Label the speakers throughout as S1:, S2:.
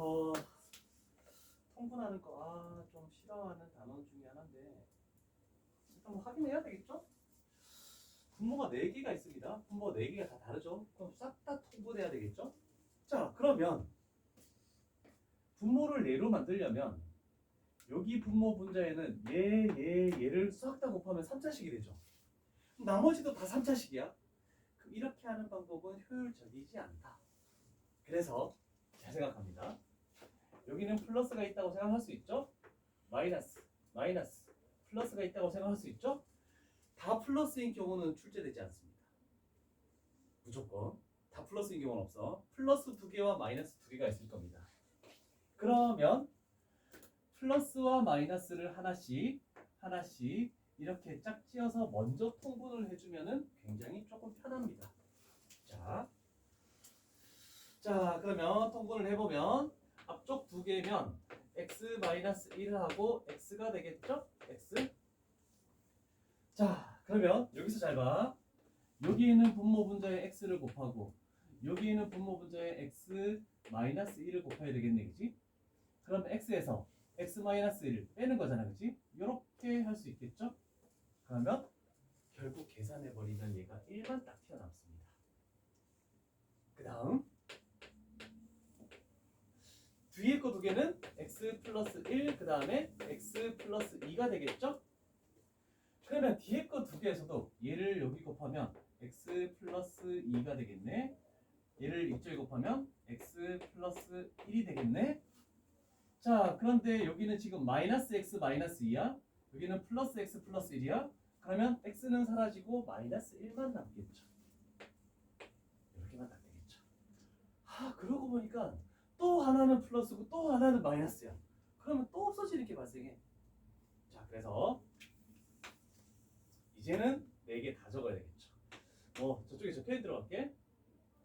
S1: 어, 통분하는 거, 아, 좀 싫어하는 단어 중에 하나인데, 일단 뭐 확인해야 되겠죠? 분모가 4개가 있습니다. 분모가 4개가 다 다르죠? 그럼 싹 다 통분해야 되겠죠? 자, 그러면, 분모를 4로 만들려면, 여기 분모 분자에는 얘, 얘, 얘를 싹 다 곱하면 3차식이 되죠. 나머지도 다 3차식이야. 이렇게 하는 방법은 효율적이지 않다. 그래서 잘 생각합니다. 여기는 플러스가 있다고 생각할 수 있죠? 마이너스, 마이너스, 플러스가 있다고 생각할 수 있죠? 다 플러스인 경우는 출제되지 않습니다. 무조건 다 플러스인 경우는 없어. 플러스 두 개와 마이너스 두 개가 있을 겁니다. 그러면 플러스와 마이너스를 하나씩 하나씩 이렇게 짝지어서 먼저 통분을 해주면은 굉장히 조금 편합니다. 자, 자 그러면 통분을 해보면 두 개면 x 마이너스 1하고 x가 되겠죠? x. 자 그러면 여기서 잘 봐. 여기 있는 분모 분자의 x를 곱하고 여기 있는 분모 분자의 x 마이너스 1을 곱해야 되겠네, 그지? 그럼 x에서 x 마이너스 1을 빼는 거잖아, 그지? 이렇게 할 수 있겠죠? 그러면 결국 계산해 버리면 얘가 1만 딱 튀어나왔습니다. 그 다음 뒤에 거 두 개는 x 플러스 1, 그 다음에 x 플러스 2가 되겠죠? 그러면 뒤에 거 두 개에서도 얘를 여기 곱하면 x 플러스 2가 되겠네. 얘를 이쪽에 곱하면 x 플러스 1이 되겠네. 자, 그런데 여기는 지금 마이너스 x 마이너스 2야. 여기는 플러스 x 플러스 1이야. 그러면 x는 사라지고 마이너스 1만 남겠죠. 이렇게만 딱 되겠죠. 아, 그러고 보니까 또 하나는 플러스고 또 하나는 마이너스야. 그러면 또 없어지는 게 발생해. 자, 그래서 이제는 네 개 다 적어야 되겠죠. 뭐 저쪽에 적혀 있 들어갈게.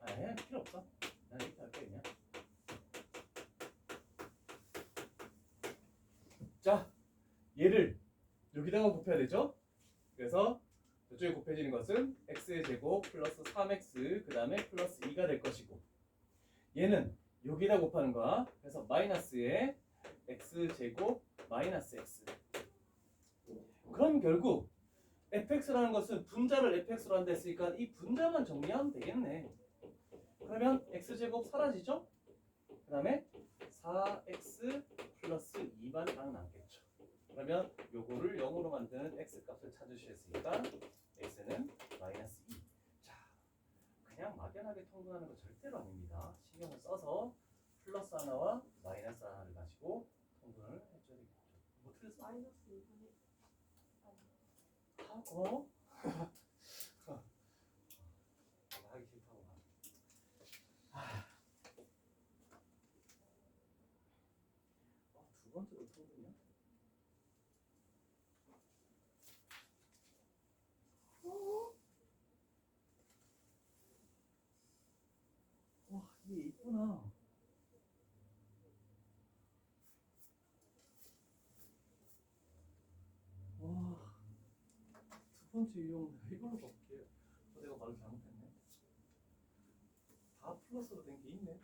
S1: 아, 예, 필요 없어. 난 이렇게 할게 그냥. 자, 얘를 여기다가 곱해야 되죠? 그래서 이쪽에 곱해지는 것은 x의 제곱 플러스 3x 그 다음에 플러스 2가 될 것이고 얘는 여기다 곱하는 거야. 그래서 마이너스에 x 제곱 마이너스 x. 그럼 결국 fx라는 것은 분자를 fx로 한다 했으니까 이 분자만 정리하면 되겠네. 그러면 x 제곱 사라지죠? 그 다음에 4x 플러스 2만 딱 남겠죠. 그러면 요거를 0으로 만드는 x 값을 찾으셨으니까 x는 마이너스 2. 자, 그냥 막연하게 통분하는 거 절대로 아닙니다. 신경을 써서 플러스 하나와 마이너스 하나를 가지고 통분을 해줘야 되겠죠. 뭐 틀렸어?
S2: 마이너스 2분의
S1: 아, 고마워. 하기 싫다고. 아. 어, 두 번째로 통분이야? 와, 이게 있구나. 와. 두 번째 유형 이걸로 볼게요. 어, 내가 말을 잘못했네. 다 플러스로 된 게 있네.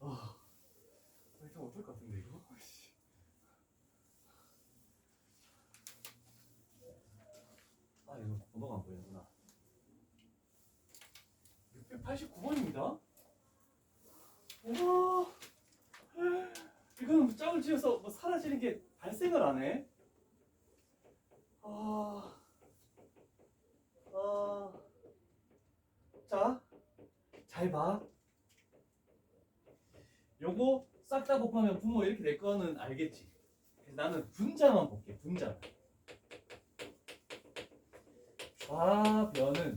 S1: 아, 일단 어떨 것 같은데 이거? 씨. 아 이거 번호가 안 보이는구나. 689번입니다. 와, 이거는 뭐 짝을 지어서 뭐 사라지는 게 발생을 안 해. 아, 아, 자, 잘 봐. 요거 싹 다 곱하면 분모 이렇게 될 거는 알겠지. 나는 분자만 볼게. 분자. 좌변은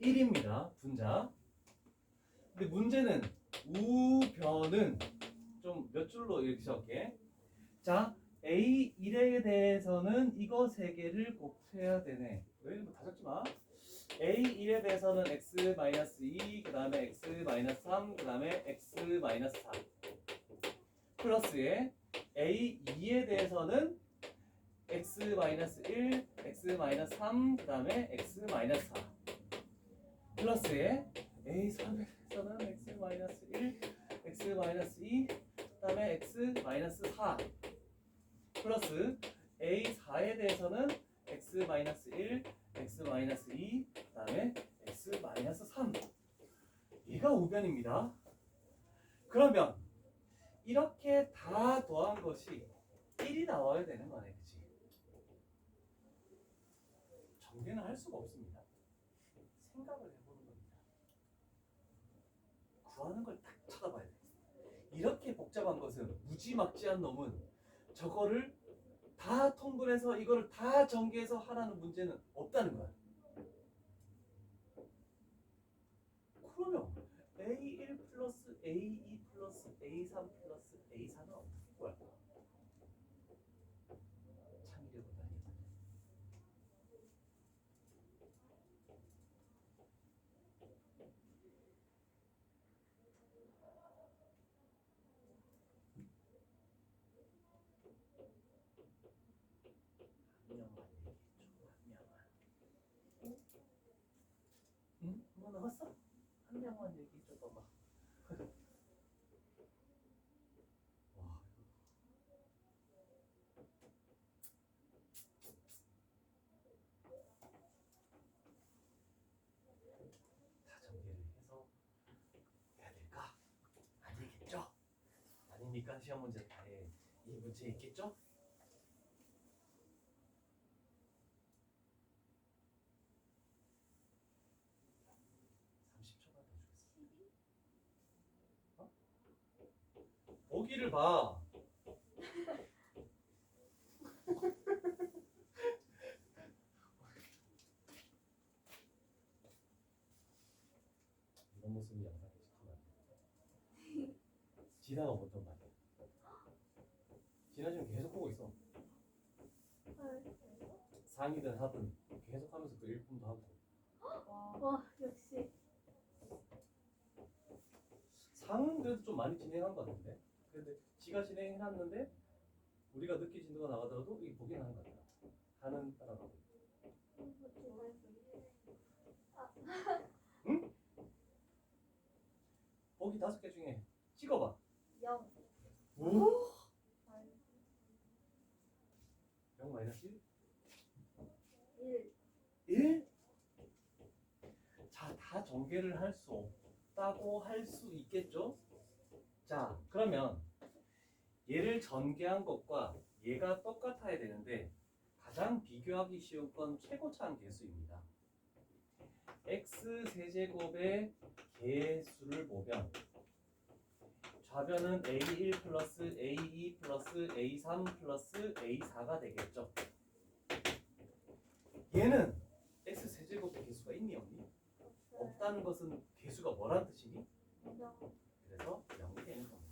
S1: 1입니다. 분자. 근데 문제는 우변은 좀 몇 줄로 이렇게 적게. 자, A1에 대해서는 이거 세 개를 곱해야 되네. 왜 이런 거다 적지 마. A1에 대해서는 x-2, 그 다음에 x-3, 그 다음에 x-4. 플러스에 A2에 대해서는 x x 마이너스 1, x 마이너스 3, 그 다음에 x 마이너스 4 플러스에 a 3에 서는 x 마이너스 1, x 마이너스 2, 그 다음에 x 마이너스 4 플러스 a 4에 대해서는 x 마이너스 1, x 마이너스 2, 그 다음에 x 마이너스 3 얘가 우변입니다. 그러면 이렇게 다 더한 것이 1이 나와야 되는 거네, 그치? 정리는 할 수가 없습니다. 생각을 겁니다. 구하는 걸 딱 쳐다봐야 돼. 이렇게 복잡한 것은 무지막지한 놈은 저거를 다 통분해서 이거를 다 전개해서 하라는 문제는 없다는 거야. 그러면 A1 플러스 A2 플러스 A3 플러스 A4는 어떻게 구할 거야? 창의력을 많이 해야 돼. 한 명만 얘기해줘. 한 명만. 응? 뭐 나왔어? 한 명만 얘기해줘 봐봐. 와. 다 정리를 해서 해야 될까? 아니겠죠? 아니니까 시험 문제 다해. 이 문제 있겠죠? (30초만) 더 주겠습니다. 보기를 봐. 이런 모습이 영상에 찍히면 안 돼. 지나가 보던 말이야. 지나 지금 계속 보고 있어. 상이든 하든 계속 하면서 그 일품도 하고.
S2: 와 역시
S1: 상은 그래도 좀 많이 진행한 것 같은데. 근데 지가 진행해놨는데 우리가 늦게 진도가 나가더라도 이게 보긴 하는 것 같아. 하는 따라가고. 보기 다섯 개 중에 찍어봐.
S2: 영
S1: 오? 0 마이너스 1?
S2: 일
S1: 1? 자, 다 전개를 할 수 없다고 할 수 있겠죠? 자, 그러면 얘를 전개한 것과 얘가 똑같아야 되는데 가장 비교하기 쉬운 건 최고차항 개수입니다. x 세제곱의 개수를 보면 좌변은 a1 플러스 a2 플러스 a3 플러스 a4가 되겠죠. 얘는 x 세제곱의 개수가 있니 없니? 없다는 것은 개수가 뭐란 뜻이니?
S2: 영
S1: 그래서 0이 되는 겁니다.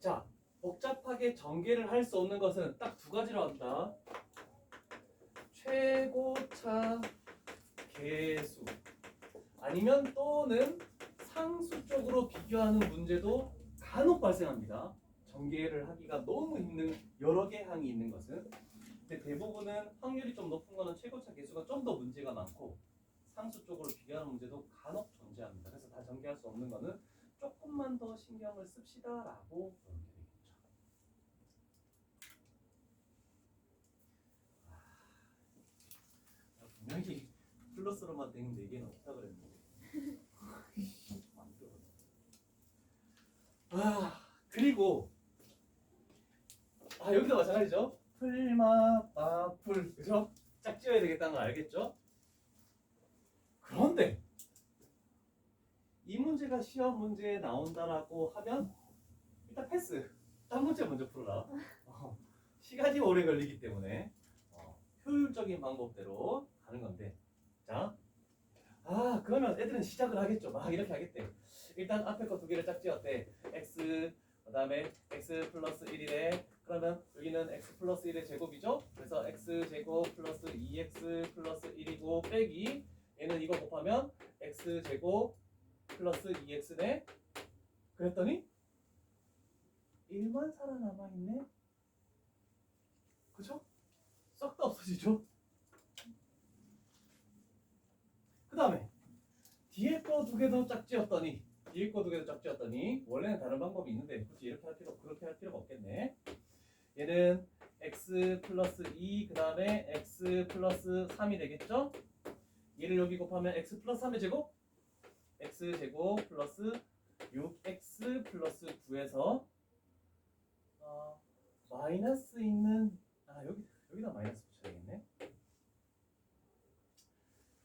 S1: 자, 복잡하게 전개를 할 수 없는 것은 딱 두 가지로 한다. 최고차 개수 아니면 또는 상수 쪽으로 비교하는 문제도 간혹 발생합니다. 전개를 하기가 너무 힘든 여러 개 항이 있는 것은 근데 대부분은 확률이 좀 높은 거는 최고차 개수가 좀 더 문제가 많고 상수 쪽으로 비교하는 문제도 간혹 존재합니다. 그래서 다 전개할 수 없는 거는 조금만 더 신경을 씁시다라고 그렇게 되겠죠. 아, 분명히 플러스로만 된 4개는 없다 그랬는데. 아, 그리고 아, 여기도 마찬가지죠. 풀마, 마풀, 그죠? 짝지어야 되겠다는 거 알겠죠? 그런데 이 문제가 시험 문제에 나온다라고 하면 일단 패스. 딴 문제 먼저 풀어라. 어, 시간이 오래 걸리기 때문에 어, 효율적인 방법대로 가는 건데. 자, 아 그러면 애들은 시작을 하겠죠. 막 이렇게 하겠대. 일단 앞에 거 두 개를 짝지었대. x 그 다음에 x 플러스 1이래. 그러면 여기는 x 플러스 1의 제곱이죠. 그래서 x 제곱 플러스 2x 플러스 1이고 빼기 얘는 이거 곱하면 x 제곱 플러스 2x네. 그랬더니 1만 살아남아 있네. 그죠? 없어지죠? 그 다음에 뒤에 거 두 개 더 짝지었더니 뒤에 거 두 개 더 짝지었더니 원래는 다른 방법이 있는데 굳이 이렇게 할 필요 그렇게 할 필요가 없겠네. 얘는 x 플러스 2 그 다음에 x 플러스 3이 되겠죠? 얘를 여기 곱하면 x 플러스 3의 제곱 x 제곱 플러스 6x 플러스 9에서 어, 마이너스 있는 아 여기 여기다 마이너스 붙여야겠네.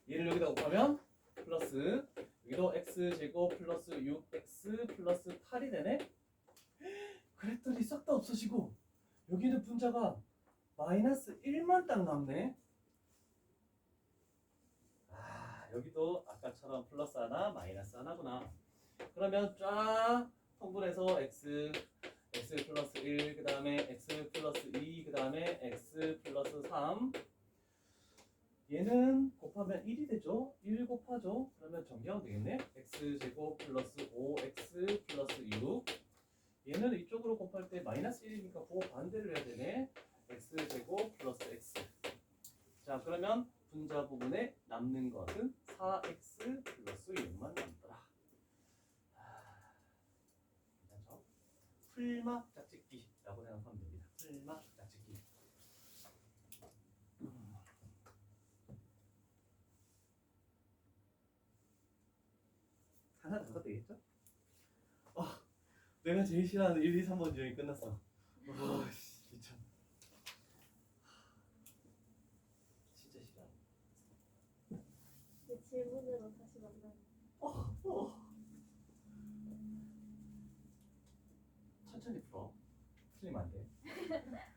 S1: 얘를 여기다 곱하면 플러스 여기도 x 제곱 플러스 6x 플러스 8이 되네. 그랬더니 싹 다 없어지고 여기는 분자가 마이너스 1만 딱 남네. 아 여기도 아까처럼 플러스 하나 마이너스 하나구나. 그러면 쫙 통분해서 x x 플러스 1, 그 다음에 x 플러스 2, 그 다음에 x 플러스 3. 얘는 곱하면 1이 되죠? 1 곱하죠? 그러면 정리하면 되겠네. x 제곱 플러스 5x 플러스 6. 얘는 이쪽으로 곱할 때 마이너스 1이니까 그거 반대를 해야 되네. X 제곱 플러스 x. 자, 그러면 분자 부분에 남는 것은 4x 플러스 6만 남더라. 아, 괜찮죠? 풀마 짝짓기라고 생각하면 됩니다. 풀마 짝짓기. 음. 하나 더 되겠죠? 아, 내가 제일 싫어하는 1, 2, 3번 지형이 끝났어. 와, 씨, 진짜. 진짜 싫어.
S2: 내 질문으로 다시 만나요.
S1: 어, 어. 천천히 풀어. 틀리면 안 돼.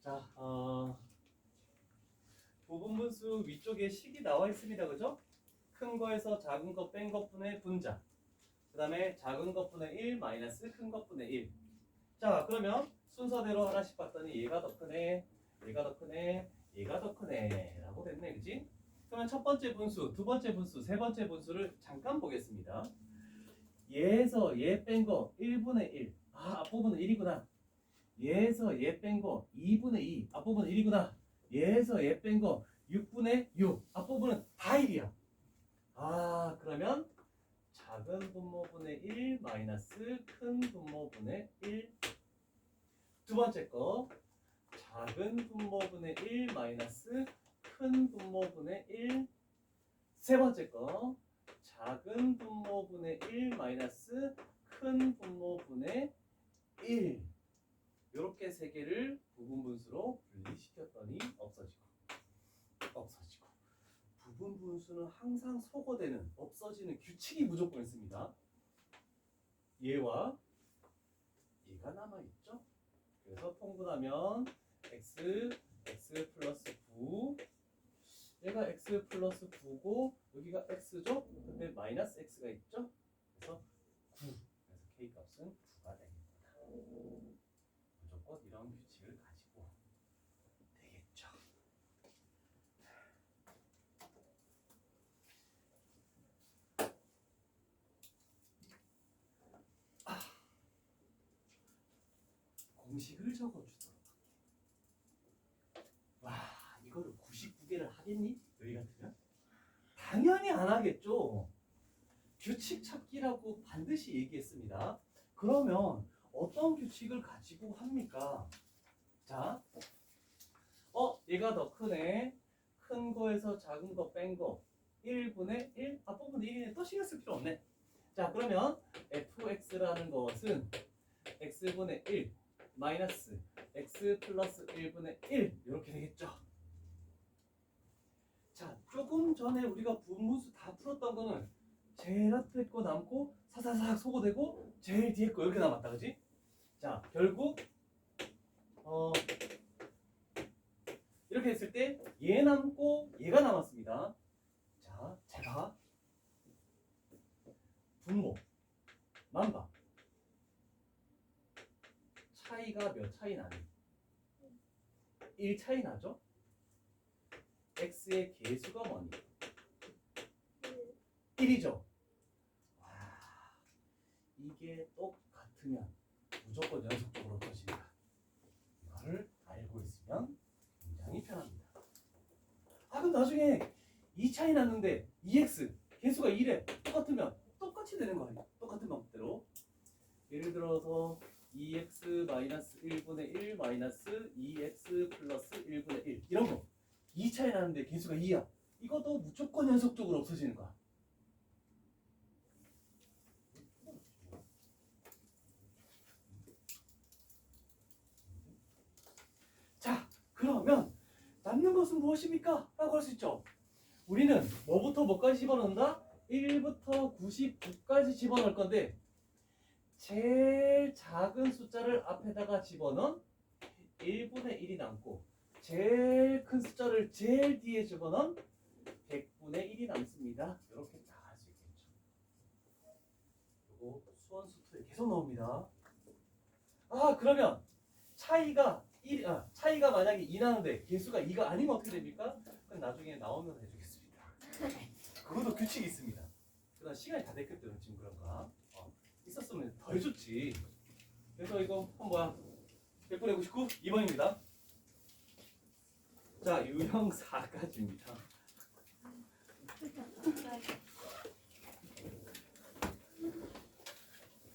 S1: 자, 어, 부분분수 위쪽에 식이 나와 있습니다. 그죠? 큰 거에서 작은 거 뺀 것분의 분자. 그 다음에 작은 것분의 1 마이너스 큰 것분의 1. 자, 그러면 순서대로 하나씩 봤더니 얘가 더 크네, 얘가 더 크네, 얘가 더 크네 라고 됐네. 그지? 그러면 첫 번째 분수, 두 번째 분수, 세 번째 분수를 잠깐 보겠습니다. 얘에서 얘 뺀 거 1분의 1. 아, 앞부분은 1이구나. 얘에서 얘 뺀 거 2분의 2. 앞부분은 1이구나. 얘에서 얘 뺀 거 6분의 6. 앞부분은 다 1이야. 아, 그러면 작은 분모분의 1 마이너스 큰 분모분의 1. 두 번째 거 작은 분모분의 1 마이너스 큰 분모분의 1. 세 번째 거 작은 분모분의 1 마이너스 큰 분모분의 1 이렇게 세 개를 부분 분수로 분리시켰더니 없어지고 없어지고 부분 분수는 항상 소거되는 없어지는 규칙이 무조건 있습니다. 얘와 얘가 남아 있죠. 그래서 통분하면 x x 플러스 9 얘가 x 플러스 9고 여기가 x죠? 근데 마이너스 x가 있죠? 그래서 9 그래서 k 값은 9가 됩니다. 무조건 이런 규칙을 가지고 되겠죠. 아. 공식을 적어주도록 할게. 와 이거를 99개를 하겠니? 너희 같으면? 당연히 안 하겠죠. 규칙 찾기라고 반드시 얘기했습니다. 그러면 어떤 규칙을 가지고 합니까? 자, 어, 얘가 더 크네. 큰 거에서 작은 거 뺀 거. 1분의 1? 앞부분 1이네. 또 신경 쓸 필요 없네. 자, 그러면 fx라는 것은 x분의 1 마이너스 x 플러스 1분의 1 이렇게 되겠죠. 자, 조금 전에 우리가 분무수 다 풀었던 거는 제일 앞에 거 남고 사사삭 소거되고 제일 뒤에 거 이렇게 남았다, 그지? 자, 결국 어 이렇게 했을 때 얘 남고 얘가 남았습니다. 자, 제가 분모 만바 차이가 몇 차이 나니? 1 차이 나죠? x의 개수가 뭐니? 1이죠. 와, 아, 이게 똑같으면 무조건 연속적으로 터진다. 이거를 알고 있으면 굉장히 편합니다. 아 그럼 나중에 2차이 났는데 2x 개수가 1에 똑같으면 똑같이 되는 거 아니야? 똑같은 방법대로 예를 들어서 2x-1분의 1-2x 플러스 1분의 1 이런 거 이 차이 나는데 개수가 2야. 이것도 무조건 연속적으로 없어지는 거야. 자, 그러면 남는 것은 무엇입니까? 라고 할 수 있죠. 우리는 뭐부터 뭐까지 집어넣는다? 1부터 99까지 집어넣을 건데 제일 작은 숫자를 앞에다가 집어넣은 1분의 1이 남고 제일 큰 숫자를 제일 뒤에 집어넣은 100분의 1이 남습니다. 이렇게 딱할수 있겠죠. 이거 수원 수투에 계속 나옵니다. 아 그러면 차이가 1, 아, 차이가 만약에 2 나는데 개수가 2가 아니면 어떻게 됩니까? 그럼 나중에 나오면 해주겠습니다. 그것도 규칙이 있습니다. 그다음 시간이 다 됐거든 지금 그런 거. 어, 있었으면 더 해줬지. 그래서 이거 한 뭐야? 100분의 99 2번입니다. 자 유형 4까지입니다.
S2: 아,